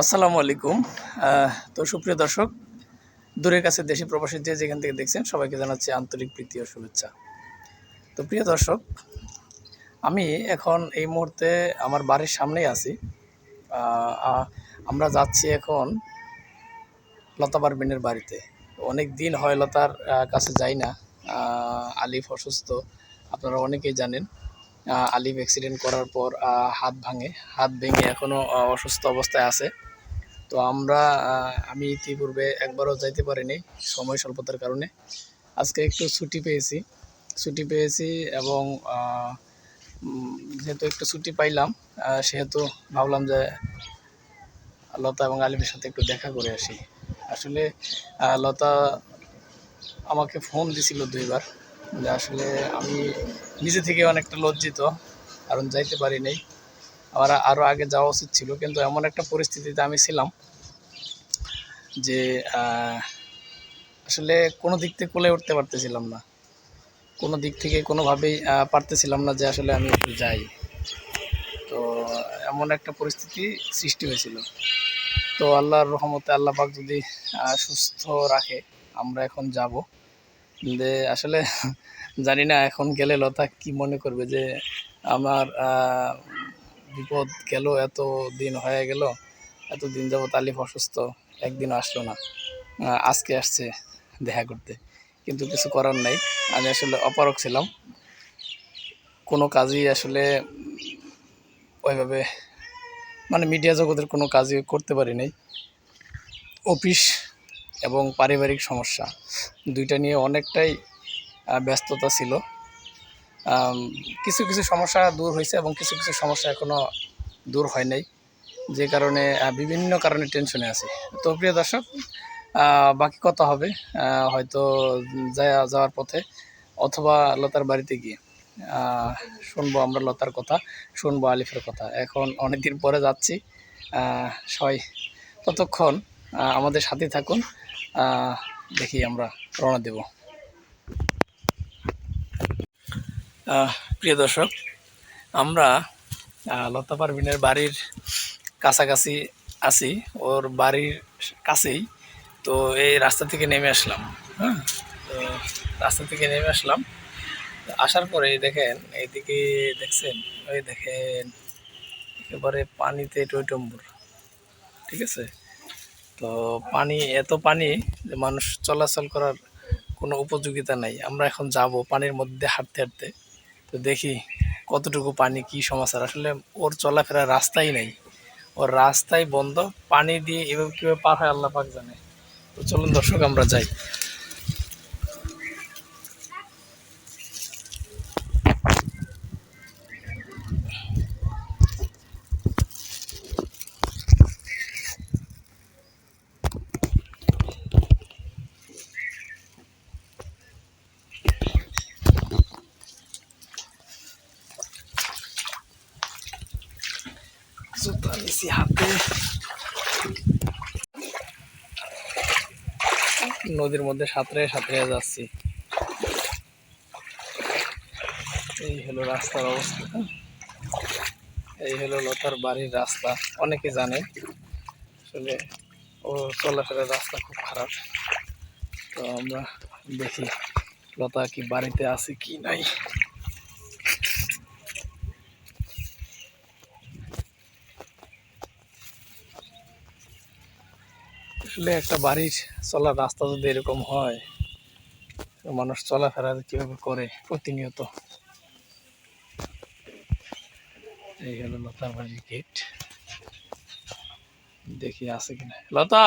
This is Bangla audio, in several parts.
আসসালামু আলাইকুম। তো সুপ্রিয় দর্শক, দূরের কাছে দেশি প্রবাসী যে যেখান থেকে দেখছেন, সবাইকে জানাচ্ছি আন্তরিক প্রীতি ও শুভেচ্ছা। তো প্রিয় দর্শক, আমি এখন এই মুহূর্তে আমার বাড়ির সামনেই আছি। আমরা যাচ্ছি এখন লতা পারবিনের বাড়িতে। অনেক দিন হয় লতার কাছে যাই না। আলিফ অসুস্থ, আপনারা অনেকেই জানেন। আলিফ অ্যাক্সিডেন্ট করার পর হাত ভাঙে। হাত ভেঙে এখনও অসুস্থ অবস্থায় আছে। তো আমরা আমি ইতিপূর্বে একবারও যাইতে পারিনি সময় স্বল্পতার কারণে। আজকে একটু ছুটি পেয়েছি। ছুটি পেয়েছি এবং যেহেতু একটু ছুটি পাইলাম সেহেতু ভাবলাম যে লতা এবং আলিমের সাথে একটু দেখা করে আসি। আসলে লতা আমাকে ফোন দিছিল দুইবার। যে আসলে আমি নিজে থেকে অনেকটা লজ্জিত, কারণ যাইতে পারি নাই আমার আরও আগে যাওয়া উচিত ছিল, কিন্তু এমন একটা পরিস্থিতিতে আমি ছিলাম যে আসলে কোনো দিক থেকে কোলে উঠতে পারতেছিলাম না। কোনো দিক থেকে কোনোভাবেই পারতেছিলাম না যে আসলে আমি একটু যাই। তো এমন একটা পরিস্থিতি সৃষ্টি হয়েছিল। তো আল্লাহর রহমতে আল্লাহ পাক যদি সুস্থ রাখে, আমরা এখন যাব। যে আসলে জানি না এখন গেলে লতা কি মনে করবে যে আমার বিপদ গেল এত দিন হয়ে গেল এত দিন যাবত আলিফ অসুস্থ, একদিন আসলো না। আজকে আসছে দেখা করতে। কিন্তু কিছু করার নাই। আমি আসলে অপারক ছিলাম। কোনো কাজই আসলে ওইভাবে মানে মিডিয়া জগতের কোনো কাজই করতে পারি নাই। অফিস এবং পারিবারিক সমস্যা। দুইটা নিয়ে অনেকটাই ব্যস্ততা ছিল। কিছু কিছু সমস্যা দূর হয়েছে এবং কিছু কিছু সমস্যা এখনও দূর হয় নাই। যে কারণে বিভিন্ন কারণে টেনশনে আছি। তো প্রিয় দর্শক বাকি কথা হবে হয়তো যাওয়ার পথে অথবা লতার বাড়িতে গিয়ে। শুনব আমরা লতার কথা, শুনব আলিফের কথা। এখন অনেকদিন পরে যাচ্ছি। সবাই ততক্ষণ আমাদের সাথে থাকুন। দেখি আমরা রওনা দেব। প্রিয় দর্শক, আমরা লতা পারভিনের বাড়ির কাছাকাছি আছি। ওর বাড়ির কাছেই। তো এই রাস্তা থেকে নেমে আসলাম হ্যাঁ? তো রাস্তা থেকে নেমে আসলাম। আসার পরে দেখেন, এইদিকে দেখছেন, ওই দেখেন, একেবারে পানিতে টইটম্বুর, ঠিক আছে? তো পানি, এত পানি যে মানুষ চলাচল করার কোনো উপযোগিতা নাই। আমরা এখন যাব পানির মধ্যে হাঁটতে হাঁটতে। তো দেখি কতটুকু পানি, কি সমাচার আসলে ওর চলাফেরা রাস্তাই নাই। ওর রাস্তাই বন্ধ। পানি দিয়ে এভাবে কীভাবে পার হয় আল্লাহ পাক জানে। তো চলুন দর্শক, আমরা যাই। নিছি হাতে নদীর মধ্যে সাঁতরে সাঁতরে যাচ্ছি। এই হলো রাস্তার অবস্থা। এই হলো লতার বাড়ির রাস্তা। অনেকে জানে, আসলে ও চলাফেরার রাস্তা খুব খারাপ। তো আমরা দেখি, লতা কি বাড়িতে আছে কি নাই। আসলে একটা বাড়ির চলার রাস্তা যদি এরকম হয়, মানুষ চলাফেরা কীভাবে করে প্রতিনিয়ত? এই হলো লতার বাড়ির গেট দেখি আছে কিনা। লতা!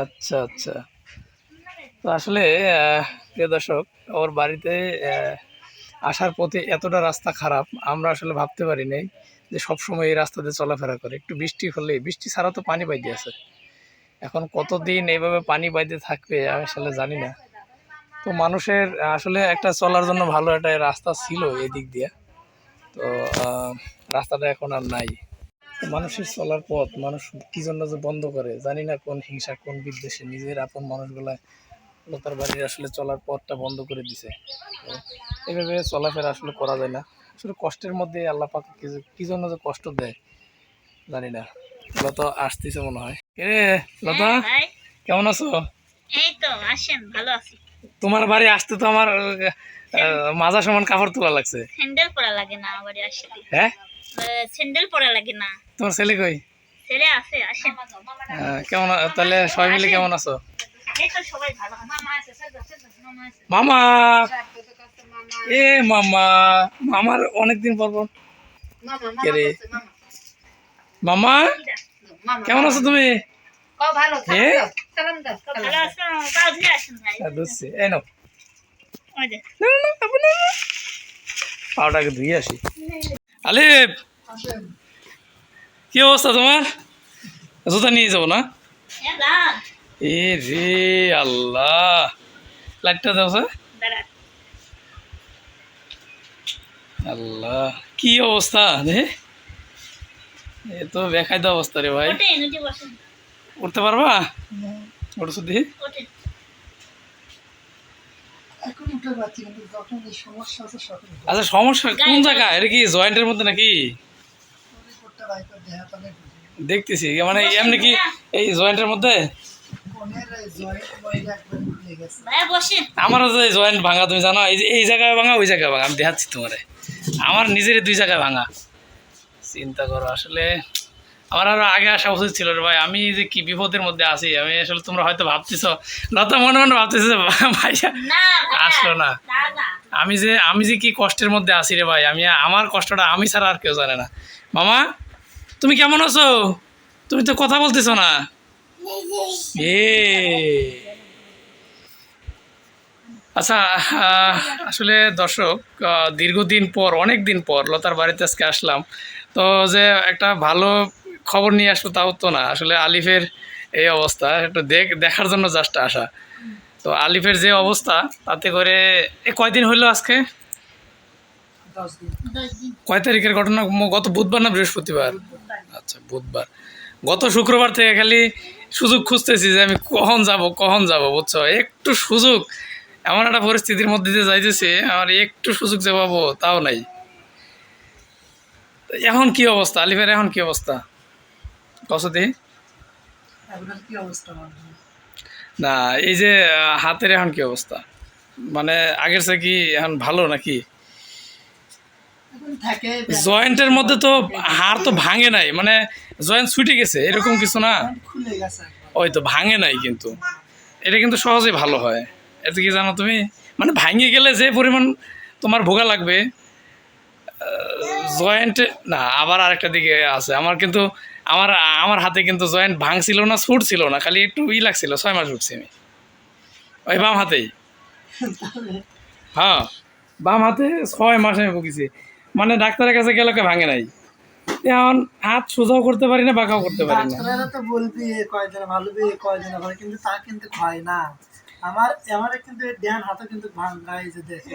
আচ্ছা আচ্ছা। তো আসলে প্রিয় দর্শক, ওর বাড়িতে আসার পথে এতটা রাস্তা খারাপ, আমরা আসলে ভাবতে পারি নাই যে সবসময় এই রাস্তাতে চলাফেরা করে। একটু বৃষ্টি হলে বৃষ্টি ছাড়া তো পানি বাইতে আছে। এখন কতদিন এইভাবে পানি বাইতে থাকবে, আমি আসলে জানি না। তো মানুষের, আসলে একটা চলার জন্য ভালো একটা রাস্তা ছিল এদিক দিয়ে। তো রাস্তাটা এখন আর নাই। মানুষের চলার পথ মানুষ কি জন্য যে বন্ধ করে জানি না কোন হিংসা কোন বিদ্বেষে নিজের আপন মানুষগুলা লোকের বাড়ির আসলে চলার পথটা বন্ধ করে দিছে। এভাবে চলাফেরা আসলে করা যায় না। আসলে কষ্টের মধ্যে আল্লাহ পাক কি জন্য যে কষ্ট দেয় জানি না। লতা আসতেছে মনে হয়। রে লতা? হ্যাঁ, কেমন আছো? এই তো আসেন ভালো আছি। তোমার বাড়ি আসতে তো আমার মাজা সমান কাপড় তোলা লাগছে। স্যান্ডেল পরা লাগে না আমার আসতে হ্যাঁ? স্যান্ডেল পরা লাগে না। তোমার ছেলে কই? ছেলে আছে আহ, কেমন তাহলে সবাই মিলে কেমন আছো? এই তো সবাই ভালো। মামা আছে মামা আছে। মামা! এ মামা মামার অনেকদিন পর পর। রে? মামা। কেমন আছো তুমি? এ? ভালো আছো ধুচ্ছি এই নাও। না, না, না, আপু, না, না। ধুয়ে আসি। আলিফ! কি অবস্থা তোমার? জুতা নিয়ে যাব না? এ রে আল্লাহ! লাইটটা দাও স্যার। আল্লাহ কি অবস্থা রে? এ তো বেখাইতে অবস্থা রে ভাই। উঠতে পারবা? ওটা শুধু ওঠেন উঠে পারছি কিন্তু যখন এই সমস্যা আছে সঠিক আচ্ছা সমস্যা কোন জায়গা? এটা কি জয়েন্টের মধ্যে নাকি? দেখতেছি মানে এমনি কি এই জয়েন্টের মধ্যে? আমারও যে জয়েন্ট ভাঙা তুমি জানো এই যে এই জায়গায় ভাঙা ওই জায়গায় ভাঙা আমি দেখাচ্ছি তোমারে। আমার নিজের দুই জায়গায় ভাঙা। চিন্তা করো আসলে আমার আরও আগে আসা উচিত ছিল রে ভাই। আমি যে কি বিপদের মধ্যে আছি আমি আসলে তোমরা হয়তো ভাবতেছ লতা মনে মনে ভাবতেছ যে ভাইয়া আসলো না। আমি যে আমি যে কি কষ্টের মধ্যে আছি রে ভাই আমি আমার কষ্টটা আমি ছাড়া আর কেউ জানে না। মামা তুমি কেমন আছো? তুমি তো কথা বলতেছো না। এ। আচ্ছা আসলে দর্শক দীর্ঘদিন পর অনেক দিন পর লতার বাড়িতে আজকে আসলাম। তো যে একটা ভালো খবর নিয়ে আসব, তাও তো না। আসলে আলিফের এই অবস্থা, একটু দেখ, দেখার জন্য জাস্ট আসা। তো আলিফের যে অবস্থা, তাতে করে, এ কয়দিন হইল আজকে? কয় তারিখের ঘটনা? গত বুধবার না বৃহস্পতিবার? আচ্ছা বুধবার। গত শুক্রবার থেকে খালি সুযোগ খুঁজতেছি যে আমি কখন যাব কখন যাব, বুঝছ? একটু সুযোগ, এমন একটা পরিস্থিতির মধ্যে দিয়ে যাইতেছে, আমার একটু সুযোগ যে পাবো, তাও নাই। এখন কি অবস্থা? আলিফের এখন কি অবস্থা? কসদি না এই যে হাতের এখন কি অবস্থা? মানে আগের চেয়ে কি এখন ভালো নাকি? জয়েন্টের মধ্যে তো হাড় তো ভাঙে নাই মানে জয়েন্ট ছুটে গেছে এরকম কিছু না। ওই তো ভাঙে নাই কিন্তু। এটা কিন্তু সহজেই ভালো হয়। এতে কি জানো তুমি? মানে ভাঙে গেলে যে পরিমাণ তোমার ভোগা লাগবে জয়েন্টে না আবার আরেকটা দিকে আছে। আমার কিন্তু আমার আমার হাতে কিন্তু জয়েন্ট ভাঙছিল না, ছুট ছিল না, খালি একটু ই লাগছিল, ছয় মাস উঠছি আমি। ওই বাম হাতেই। হ্যাঁ বাম হাতে ছয় মাস আমি ভুগেছি। মানে ডাক্তারের কাছে গেলে ভাঙে নাই। এখন হাত সোজাও করতে পারি না, বাঁকাও করতে পারি না। তো বলবি এ কয়দিন ভালো বে কয়দিন ভালো, কিন্তু তা কিন্তু হয় না। আমার আমার কিন্তু ডান হাতও কিন্তু যে দেখে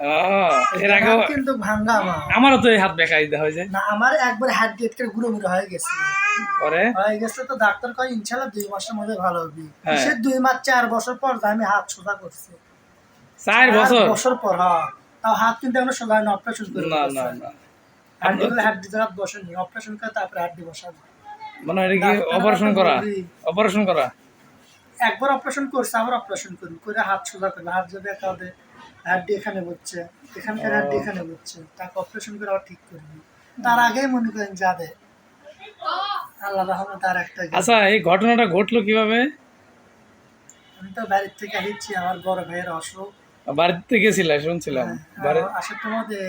এর ডান কিন্তু ভাঙ্গা আমার আমারও তো হাত বেকাই দেওয়া হয়েছে না আমার একবার হাত ডেট করে গুঁড়ো গুঁড়ো হয়ে গেছে। পরে? হয়ে গেছে তো ডাক্তার কয় ইনশাল্লাহ দুই মাসের মধ্যে ভালো হবে। হ্যাঁ। সে দুই মাস চার বছর পর আমি হাত সোজা করছি। চার বছর? বছর পর হ্যাঁ। তাও হাত কিন্তু এখনও সোজা হয়নি অপারেশন করে না না না। হাড্ডি গুলো হাড্ডি ধরা বসেনি। অপারেশন করে তারপরে হাড্ডি বসাবো মানে এটা কি অপারেশন করা? অপারেশন করা? একবার অপারেশন করছে আবার অপারেশন করবি করে হাত সোজা করবে হাত যদি একাউন্টে হাড্ডি এখানে এখানকার হাড্ডি এখানে তাকে অপারেশন করে আবার ঠিক করবি তার আগেই মনে করেন যাবে আল্লাহ রহমত একটা আচ্ছা এই ঘটনাটা ঘটলো কীভাবে? আমি তো বাড়ির থেকে আসছি আমার বড় ভাইয়ের অসুখ। বাড়িতে গেছিলে শুনছিলাম। বাড়ি আসার তোমাদের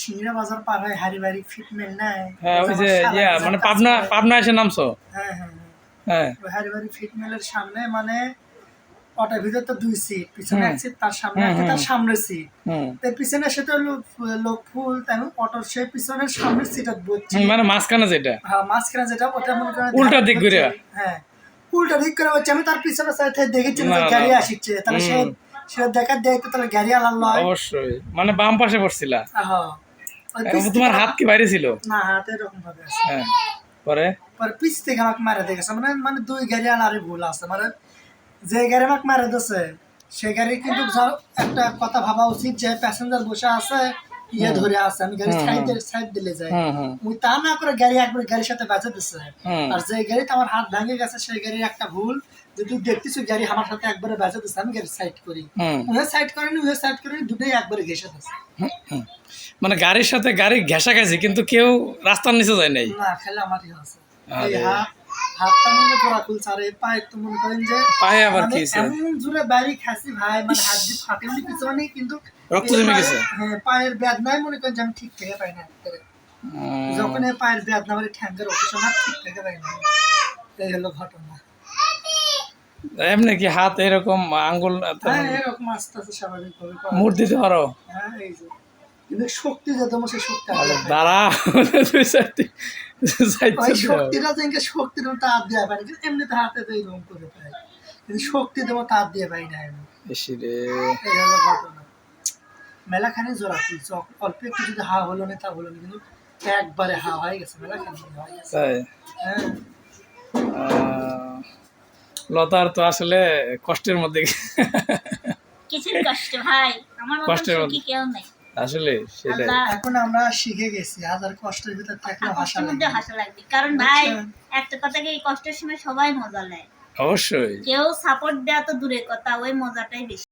সিংড়া বাজার পার হয় হারি বাড়ি ফিটমেন্ট নেয়। হ্যাঁ ওই যে ইয়া মানে পাবনা পাবনা এসে নামছো? হ্যাঁ হ্যাঁ হ্যাঁ। হ্যাঁ। ওই হারিবাড়ি ফিট মিলের সামনে মানে অটোর ভিতরে তো দুই সিট পিছনে এক সিট তার সামনে তার সামনে সিট পিছনে সেটা হলো লোক ফুল তাই অটোর সে পিছনের সামনের সিটত বসছে। মানে মাঝখানে যেটা। হ্যাঁ মাঝখানে যেটা ওটা মনে করেন উল্টা দিক ঘুরে। হ্যাঁ উল্টা দিক করে বলছে আমি তার পিছনে সাইডে দেখেছি গাড়ি আসছে। তাহলে সে সে দেখা দেয় তো তাহলে গাড়ি আলাল নয়। অবশ্যই। মানে বাম পাশে পড়ছিলা হ্যাঁ তোমার হাত কি বাইরে ছিল? না হাত এরকম ভাবে আছে। হ্যাঁ পরে? পরে পিছ থেকে আমাকে মারে দেখেছে। মানে মানে দুই গাড়ি আনারই ভুল আছে। মানে যে গাড়ি আমাকে মারে দিছে সেই গাড়ি কিন্তু একটা কথা ভাবা উচিত যে প্যাসেঞ্জার বসে আছে ইয়ে ধরে আছে আমি গাড়ি সাইড সাইড দিলে যাই। ওই তা না করে গাড়ি একবার গাড়ির সাথে বাঁচে দিচ্ছে আর যে গাড়িতে আমার হাত ভাঙে গেছে সেই গাড়ির একটা ভুল। যে তুই দেখতেছিস গাড়ি আমার সাথে একবারে বাঁচে দিচ্ছে আমি গাড়ি সাইড করি। উহে সাইড করেনি উহে সাইড করেনি দুটোই একবারে ঘেসে দিচ্ছে মানে গাড়ির সাথে গাড়ি ঘেঁষা গেছে কিন্তু কেউ রাস্তার নিচে যায় নাই। না খেলে আমারই আছে। এই হাত হাতটা মনে খুলছে আর এই পায়ে তো মনে করেন যে পায়ে আবার মানে কি? এমন জোরে বাড়ি খাসি ভাই মানে হাত দিয়ে ফাটে উনি কিছু কিন্তু রক্ত জমে গেছে? হ্যাঁ পায়ের বেদনায় মনে করেন যে আমি ঠিক থেকে পাই না যখন এই পায়ের বেদনা মানে ঠ্যাঙ্গের অপারেশন আর ঠিক থেকে পাই না। এই হলো ঘটনা। এমনি কি হাত এরকম আঙ্গুল হ্যাঁ এরকম আস্তে আস্তে স্বাভাবিক ভাবে মুড় দিতে পারো? হ্যাঁ এই যে। কিন্তু শক্তি যে তোমার সেই শক্তি দাঁড়া দুই চারটি। চারটি ওই শক্তিটা যে ইনকে শক্তি দেবো তার দিয়ে পাই না কিন্তু হাতে তো এইরকম করে পাই কিন্তু শক্তি দেবো তার দিয়ে পাই না আমি। ইসি রে। এই হলো ঘটনা। মেলাখানে জোড়া খুলছে অল্প একটু যদি হা হলো না তা হলো না কিন্তু একবারে হা হয়ে গেছে মেলাখানে। গেছে তাই আহ, লতার তো আসলে কষ্টের মধ্যে কিছু কষ্ট ভাই। আমার কষ্টের মধ্যে। কেউ নাই। আসলে সেটাই। এখন আমরা শিখে গেছি হাজার কষ্টের ভিতর থাকলে হাসা মধ্যে লাগে হাসা লাগবে। কারণ ভাই। একটা কথা কি এই কষ্টের সময় সবাই মজা নেয়। অবশ্যই। কেউ সাপোর্ট দেয়া তো দূরের কথা ওই মজাটাই বেশি।